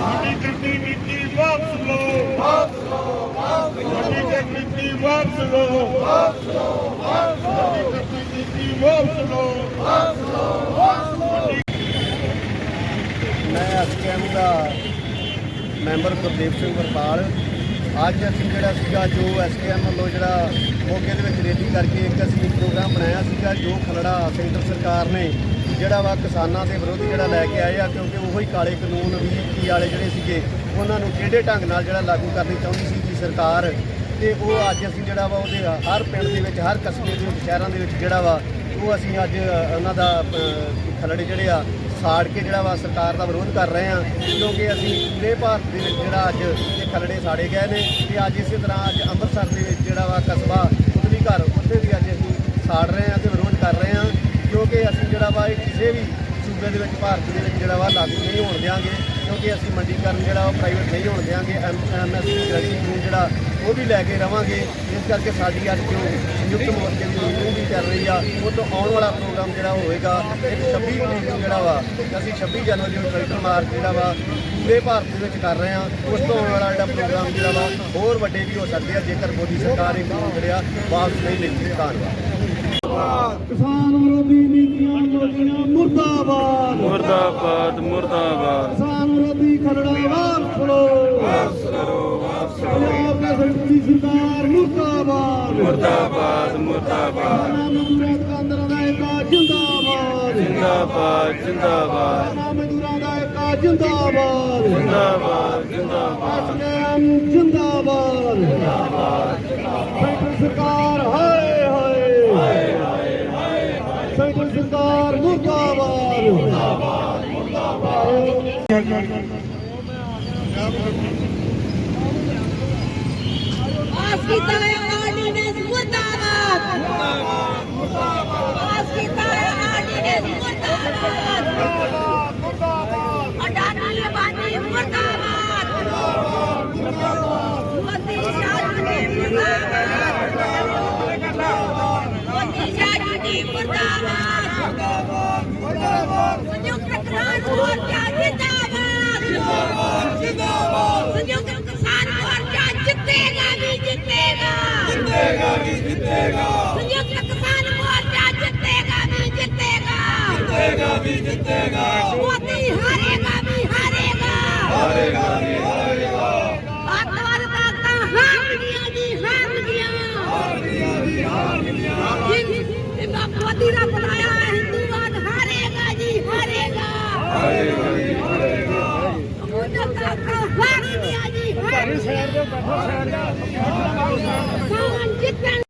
ਮੋਦੀ ਕਰਨੀ ਨੀਤੀ ਵਾਪਸ ਦਾ ਮੈਂਬਰ ਗੁਰਦੇਵ ਸਿੰਘ ਵਰਪਾਲ। ਅੱਜ ਅਸੀਂ ਜਿਹੜਾ ਸੀਗਾ, ਜੋ ਐਸਕੇਐਮ ਵੱਲੋਂ ਜਿਹੜਾ ਮੌਕੇ ਦੇ ਵਿੱਚ ਰੈਲੀ ਕਰਕੇ ਇੱਕ ਅਸੀਂ ਪ੍ਰੋਗਰਾਮ ਬਣਾਇਆ ਸੀਗਾ, ਜੋ ਖਲੜਾ ਸੈਂਟਰ ਸਰਕਾਰ ਨੇ ਜਿਹੜਾ ਵਾ ਕਿਸਾਨਾਂ ਦੇ ਵਿਰੁੱਧ ਜਿਹੜਾ ਲੈ ਕੇ ਆਏ ਆ, ਕਿਉਂਕਿ ਉਹੀ ਕਾਲੇ ਕਾਨੂੰਨ ਵੀ ਕੀ ਵਾਲੇ ਜਿਹੜੇ ਸੀਗੇ, ਉਹਨਾਂ ਨੂੰ ਕਿਹੜੇ ਢੰਗ ਨਾਲ ਜਿਹੜਾ ਲਾਗੂ ਕਰਨੀ ਚਾਹੁੰਦੀ ਸੀ ਜੀ ਸਰਕਾਰ। ਤੇ ਉਹ ਅੱਜ ਅਸੀਂ ਜਿਹੜਾ ਵਾ ਉਹਦੇ ਹਰ ਪਿੰਡ ਦੇ ਵਿੱਚ, ਹਰ ਕਸਬੇ ਦੇ ਵਿੱਚ, ਸ਼ਹਿਰਾਂ ਦੇ ਵਿੱਚ ਜਿਹੜਾ ਵਾ, ਉਹ ਅਸੀਂ ਅੱਜ ਉਹਨਾਂ ਦਾ ਖਲੜੇ ਜਿਹੜੇ ਆ, ਸਾੜ ਕੇ ਜਿਹੜਾ ਵਾ ਸਰਕਾਰ ਦਾ ਵਿਰੋਧ ਕਰ ਰਹੇ ਆ, ਕਿਉਂਕਿ ਅਸੀਂ ਪੂਰੇ ਭਾਰਤ ਦੇ ਵਿੱਚ ਜਿਹੜਾ ਅੱਜ ਇਹ ਖਲੜੇ ਸਾੜੇ ਗਏ ਨੇ, ਤੇ ਅੱਜ ਇਸੇ ਤਰ੍ਹਾਂ ਅੱਜ ਅੰਮ੍ਰਿਤਸਰ ਦੇ ਵਿੱਚ ਜਿਹੜਾ ਵਾ ਕਸਬਾ ਉਤਲੀ ਘਰ, ਉੱਥੇ ਵੀ ਅੱਜ ਅਸੀਂ ਸਾੜ ਰਹੇ ਆ ਤੇ ਵਿਰੋਧ ਕਰ ਰਹੇ ਆ। ਕਿਉਂਕਿ ਅਸੀਂ ਜਿਹੜਾ ਵਾ ਇਹ ਕਿਸੇ ਵੀ ਸੂਬੇ ਦੇ ਵਿੱਚ, ਭਾਰਤ ਦੇ ਵਿੱਚ ਜਿਹੜਾ ਵਾ ਲਾਗੂ ਨਹੀਂ ਹੋਣ ਦਿਆਂਗੇ, ਕਿਉਂਕਿ ਅਸੀਂ ਮੰਡੀਕਰਨ ਜਿਹੜਾ ਉਹ ਪ੍ਰਾਈਵੇਟ ਨਹੀਂ ਹੋਣ ਦਿਆਂਗੇ ਐਮਐਸਪੀ ਗ੍ਰੈਜੂਏਟ ਨੂੰ ਜਿਹੜਾ ਉਹ ਵੀ ਲੈ ਕੇ ਰਵਾਂਗੇ। ਇਸ ਕਰਕੇ ਸਾਡੀ ਅੱਜ ਜੋ ਸੰਯੁਕਤ ਮੋਰਚੇ ਦੀ ਮੀਟਿੰਗ ਵੀ ਚੱਲ ਰਹੀ ਆ, ਉਹ ਤੋਂ ਆਉਣ ਵਾਲਾ ਪ੍ਰੋਗਰਾਮ ਜਿਹੜਾ ਹੋਵੇਗਾ ਇੱਕ 26 ਤਰੀਕ ਨੂੰ ਜਿਹੜਾ ਵਾ, ਅਸੀਂ 26 ਜਨਵਰੀ ਨੂੰ ਟਰੈਕਟਰ ਮਾਰਚ ਜਿਹੜਾ ਵਾ, ਪੂਰੇ ਭਾਰਤ ਦੇ ਵਿੱਚ ਕਰ ਰਹੇ ਆ। ਉਸ ਤੋਂ ਆਉਣ ਵਾਲਾ ਜਿਹੜਾ ਪ੍ਰੋਗਰਾਮ ਜਿਹੜਾ ਵਾ, ਹੋਰ ਵੱਡੇ ਵੀ ਹੋ ਸਕਦੇ ਆ, ਜੇਕਰ ਮੋਦੀ ਸਰਕਾਰ ਇਹ ਕਾਨੂੰਨ ਜਿਹੜਾ, ਵਾਪਸ ਨਹੀਂ ਲੈਂਦੀ ਧੰਨਵਾਦ। ਕਿਸਾਨ ਵਿਰੋਧੀ ਮੁਰਦਾਬਾਦ। ਮੁਰਦਾਬਾਦ ਮੁਰਦਾਬਾਦ। ਕਿਸਾਨ ਵਿਰੋਧੀ ਖਰੜਾ ਵਾਪਸ ਲਓ ਵਾਪਸ ਕਰੋ ਵਾਪਸ ਪੰਜਾਬ ਦੇ ਦੀ ਸਰਕਾਰ ਮੁਰਦਾਬਾਦ। ਮੁਰਦਾਬਾਦ ਮੁਰਦਾਬਾਦ। ਮਜ਼ਦੂਰਾਂ ਦੁਕਾਨਦਾਰਾਂ ਦਾ ਏਕਾ ਜਿੰਦਾਬਾਦ। ਜਿੰਦਾਬਾਦ ਜਿੰਦਾਬਾਦ। ਮਜ਼ਦੂਰਾਂ ਦਾ ਏਕਾ ਜਿੰਦਾਬਾਦ। ਜਿੰਦਾਬਾਦ ਜਿੰਦਾਬਾਦ। ਜਿੰਦਾਬਾਦ ਜਿੰਦਾਬਾਦ ਸੈਂਟਰ ਸਰਕਾਰ ਹਾਏ ਹਾਏ ਹਾਏ ਹਾਏ ਸੈਂਟਰ ਸਰਕਾਰ ਮੁਰਦਾਬਾਦ ਮੁਰਦਾਬਾਦ ਪਾਸ ਕੀਤਾ ਹੈ ਆਰਡੀਨੈਂਸ ਮੁਰਦਾਬਾਦ ਪਾਸ ਕੀਤਾ ਹੈ ਆਰਡੀਨੈਂਸ ਮੁਰਦਾਬਾਦ ਅਡਾਨੀ ਅੰਬਾਨੀ ਮੁਰਦਾਬਾਦ ਮੋਦੀ ਸ਼ਾਹੀ ਮੁਰਦਾਬਾਦ ਮੋਦੀ ਸ਼ਾਹੀ ਮੁਰਦਾਬਾਦ ਸੰਯੁਕਤ ਕਿਸਾਨ ਮੋਰਚਾ ਜਿੰਦਾਬਾਦ ਜਿੰਦਾਬਾਦ ਸੰਯੁਕਤ ਕਿਸਾਨ ਮੋਰਚਾ ਜਿੱਤੇਗਾ ਵੀ ਜਿੱਤੇਗਾ ਜਿੱਤੇਗਾ ਵੀ ਜਿੱਤੇਗਾ। ਸੰਯੁਕਤ ਕਿਸਾਨ ਮੋਰਚਾ ਜਿੱਤੇਗਾ ਵੀ ਜਿੱਤੇਗਾ। ਜਿੱਤੇਗਾ ਵੀ ਜਿੱਤੇਗਾ। ਮੋਦੀ ਹਾਰੇਗਾ ਵੀ ਹਾਰੇਗਾ। ਹਾਰੇਗਾ ਵੀ ਹਾਰੇਗਾ। ਅੱਤਵਾਦ ਤਾਕਤਾਂ ਹਾਰਨਗੀਆਂ ਜੀ ਹਾਰਨਗੀਆਂ ਹਾਰਨਗੀਆਂ ਵੀ ਹਾਰਨਗੀਆਂ ਮੋਦੀ ਦਾ ਬਣਾਇਆ ਹੋਇਆ ਹਿੰਦੂਵਾਦ ਹਾਰੇਗਾ ਜੀ ਹਾਰੇਗਾ ਹਾਰੇਗਾ ਜੀ ਹਾਰੇਗਾ ਮੋਦੀ ਤਾਕਤਾਂ ਹਾਰਨਗੀਆਂ ਜੀ ਹਾਰਨਗੀਆਂ ਸਾਨ ਜਿੱਤਣ